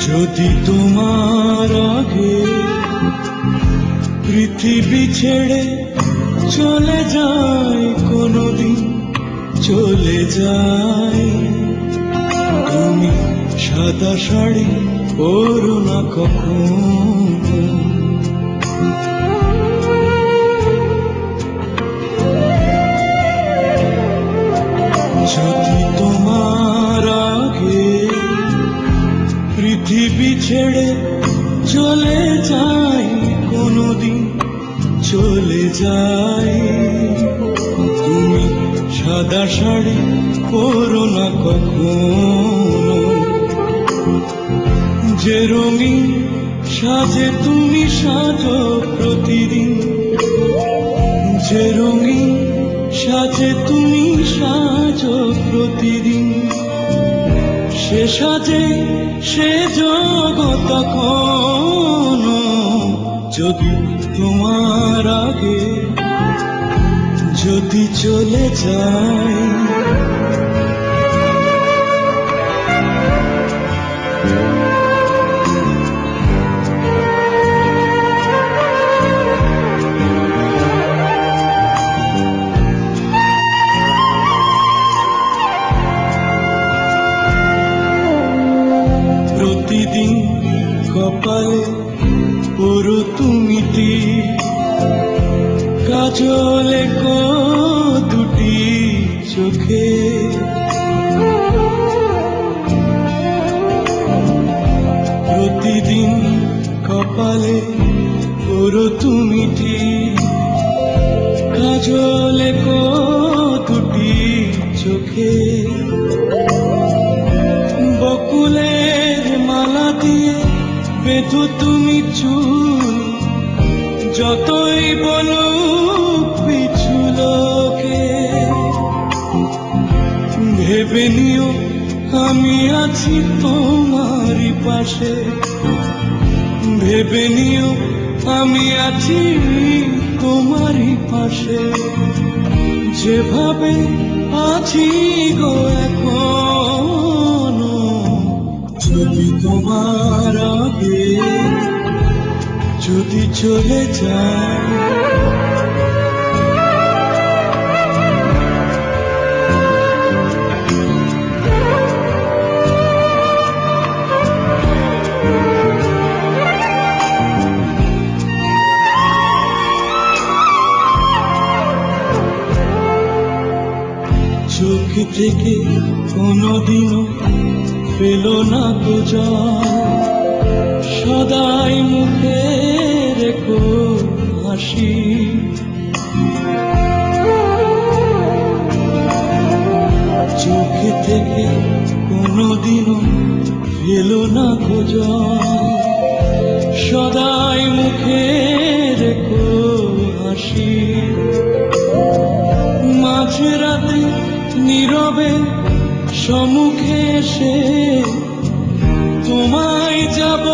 যদি তোমার আগে পৃথিবী ছেড়ে চলে যায়, কোনদিন চলে যায়। তুমি সাদা শাড়ি পরো না কখনো। পৃথিবী ছেড়ে চলে যাই কোনদিন চলে যাই তুমি সাদা শাড়ি পরো না কখনো। যে রঙিন সাজে তুমি সাজো প্রতিদিন। যে রঙিন সাজে তুমি সাজো প্রতিদিন। সে সাজে সে জগত কোনো যদি তোমার আগে যদি চলে যায় প্রতিদিন কপালে পুরো তুমি। কাজলে কো দুটি চোখে প্রতিদিন কপালে পুরো তুমি টিপ। কাজলে দিয়ে বেঁধো তুমি চুল, যতই বলো পিছু লোকে। ভেবে নিও, আমি আছি তোমারই পাশে। ভেবে নিও, আমি আছি তোমারই পাশে। যেভাবে আছি গো যদি তোমার আগে যদি চলে যায়। চোখ থেকে কোনোদিনও পেল না তো সদাই মুখে রেখো হাসি। চোখ থেকে কোনোদিনও পেল না তো সদাই মুখে রেখো হাসি। মাঝে রাতে নীরবে সম্মুখে এসে তোমায় যাব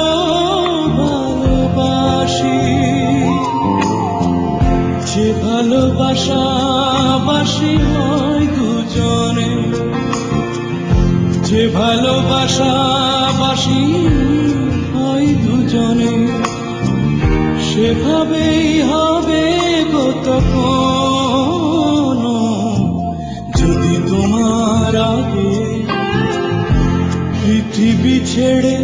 ভালোবাসি। যে ভালোবাসা বাসি হয় দুজনে, যে ভালোবাসা বাসি হয় দুজনে, সেভাবেই হবে ছেড়ে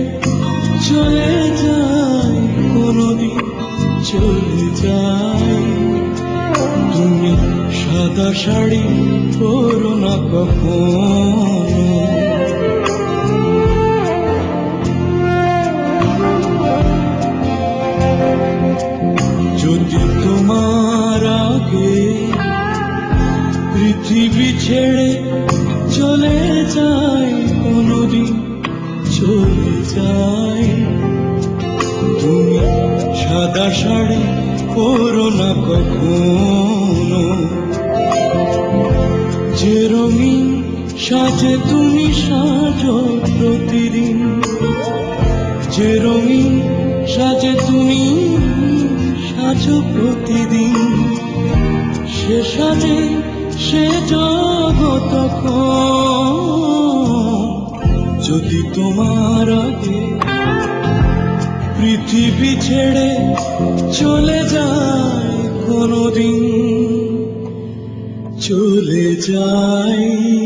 চলে যায়, কোনদিন চলে যায়। তুমি সাদা শাড়ি পরো না কখনো। যদি তোমার আগে পৃথিবী ছেড়ে সাদা শাড়ি পরো না কখনো। যে রঙিন সাজে তুমি সাজো প্রতিদিন। যে রঙিন সাজে তুমি সাজো প্রতিদিন। সে সাজে, সে জগত যদি তোমার আগে পৃথিবী ছেড়ে চলে যায় কোনদিন। চলে যায়